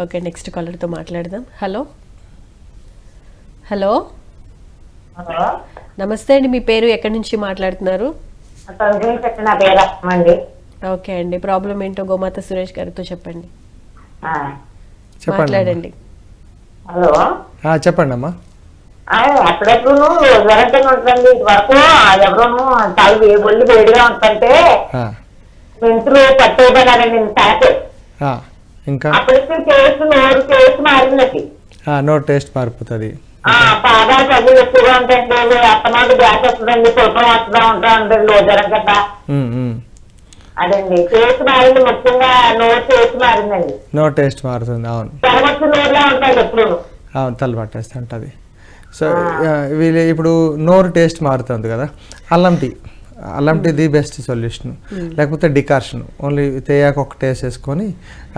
Okay next కాలర్తో మాట్లాడదాం. Hello hello? నమస్తే అండి మీ పేరు ఎక్కడి నుంచి మాట్లాడుతున్నారు? ఓకే అండి ప్రాబ్లం ఏంటో గోమాత సురేష్ గారితో చెప్పండి. ఆ, చెప్పండి మాట్లాడండి. హలో? ఆ, చెప్పండి అమ్మా ఆ, అప్పుడప్పుడు జ్వరంతో ఉంటుంది ఇది వరకు తల ఒళ్ళు వేడిగా ఉంటుంటే మెంతులు తాకి ఇంకా? నో టేస్ట్ మారిపోతుంది. ఆ పాదాలు పగులు ఎక్కువగా ఉంటాయండి. అత్తమాట గ్యాస్ వస్తుందండి కుటుంబం వస్తుందా ఉంటా ఉంటుంది లో జ్వరం కదా. ఉమ్, ఉమ్. అదండి. టేస్ట్ మారింది ముఖ్యంగా నోరు టేస్ట్ మారిందండి. నో టేస్ట్ మారుతుంది అవును. నోరులా ఉంటుంది ఎప్పుడు? అవును తల పట్టేస్తుంటుంది సో ఆ, వీళ్ళు ఇప్పుడు నోరు టేస్ట్ మారుతుంది కదా. అల్లం టీ. అల్లం ది బెస్ట్ సొల్యూషన్ లేకపోతే డికార్షన్ ఓన్లీ తేయాకు ఒకటి వేసేసుకొని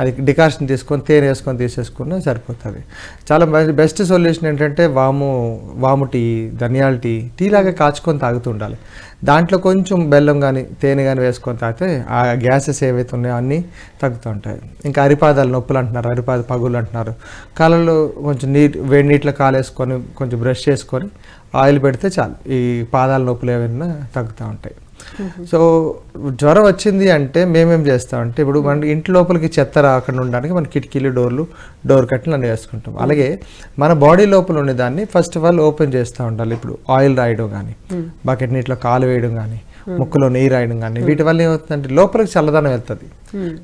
అది డికార్షన్ తీసుకొని తేనె వేసుకొని తీసేసుకున్నా సరిపోతుంది. చాలా బెస్ట్ సొల్యూషన్ ఏంటంటే వాము వాము టీ ధనియాల టీ టీ లాగా కాచుకొని తాగుతూ ఉండాలి. దాంట్లో కొంచెం బెల్లం కానీ తేనె కానీ వేసుకొని తాగితే ఆ గ్యాసెస్ ఏవైతే ఉన్నాయో అన్నీ తగ్గుతూ ఉంటాయి. ఇంకా అరిపాదాలు నొప్పులు అంటున్నారు అరిపాద పగులు అంటున్నారు. కాలంలో కొంచెం నీట్ వేడి నీటిలో కాలేసుకొని కొంచెం బ్రష్ చేసుకొని ఆయిల్ పెడితే చాలు. ఈ పాదాల నొప్పులు ఏమైనా తగ్గుతూ ఉంటాయి. సో జ్వరం వచ్చింది అంటే మేమేం చేస్తామంటే ఇప్పుడు మన ఇంటి లోపలికి చెత్త రాకుండా ఉండడానికి మన కిటికీలు డోర్లు డోర్ కట్లు అన్నీ వేసుకుంటాం. అలాగే మన బాడీ లోపల ఉండే దాన్ని ఫస్ట్ ఆఫ్ ఆల్ ఓపెన్ చేస్తూ ఉండాలి. ఇప్పుడు ఆయిల్ రాయడం కానీ బకెట్ నీటిలో కాలు వేయడం కానీ ముక్కులో నెయ్యి రాయడం కానీ వీటి వల్ల ఏమవుతుందంటే లోపలికి చల్లదనం వెళ్తుంది.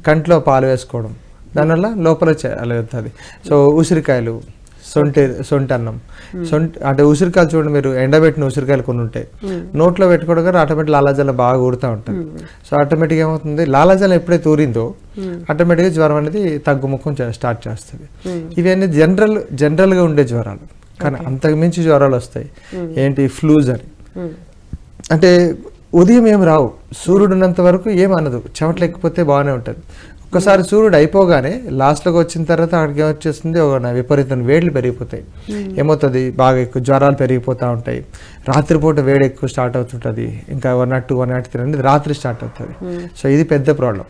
కంట్లో పాలు వేసుకోవడం. దానివల్ల లోపల వెళ్తుంది. సో ఉసిరికాయలు సొంటి సొంటి అన్నం సొంటి అంటే ఉసిరికాయలు చూడండి మీరు ఎండబెట్టిన ఉసిరికాయలు కొన్ని ఉంటాయి. నోట్లో పెట్టుకోవడం కానీ ఆటోమేటిక్ లాలాజలం బాగా ఊరుతూ ఉంటుంది. సో ఆటోమేటిక్ ఏమవుతుంది? లాలాజలం ఎప్పుడైతే ఊరిందో ఆటోమేటిక్గా జ్వరం అనేది తగ్గుముఖం స్టార్ట్ చేస్తుంది. ఇవన్నీ జనరల్ జనరల్గా ఉండే జ్వరాలు. కానీ అంతకు మించి జ్వరాలు వస్తాయి. ఏంటి? ఫ్లూజ్ అని. అంటే ఉదయం ఏం రావు. సూర్యుడు ఉన్నంత వరకు ఏం అనదు. చెమట లేకపోతే బాగానే ఉంటుంది. ఒక్కసారి సూర్యుడు అయిపోగానే లాస్ట్లోకి వచ్చిన తర్వాత అక్కడికి ఏమొచ్చేస్తుంది? ఒక విపరీతం వేడిలు పెరిగిపోతాయి. ఏమవుతుంది? బాగా ఎక్కువ జ్వరాలు పెరిగిపోతూ ఉంటాయి. రాత్రిపూట వేడి ఎక్కువ స్టార్ట్ అవుతుంటుంది. ఇంకా one nought two one nought three అనేది రాత్రి స్టార్ట్ అవుతుంది. సో ఇది పెద్ద ప్రాబ్లం.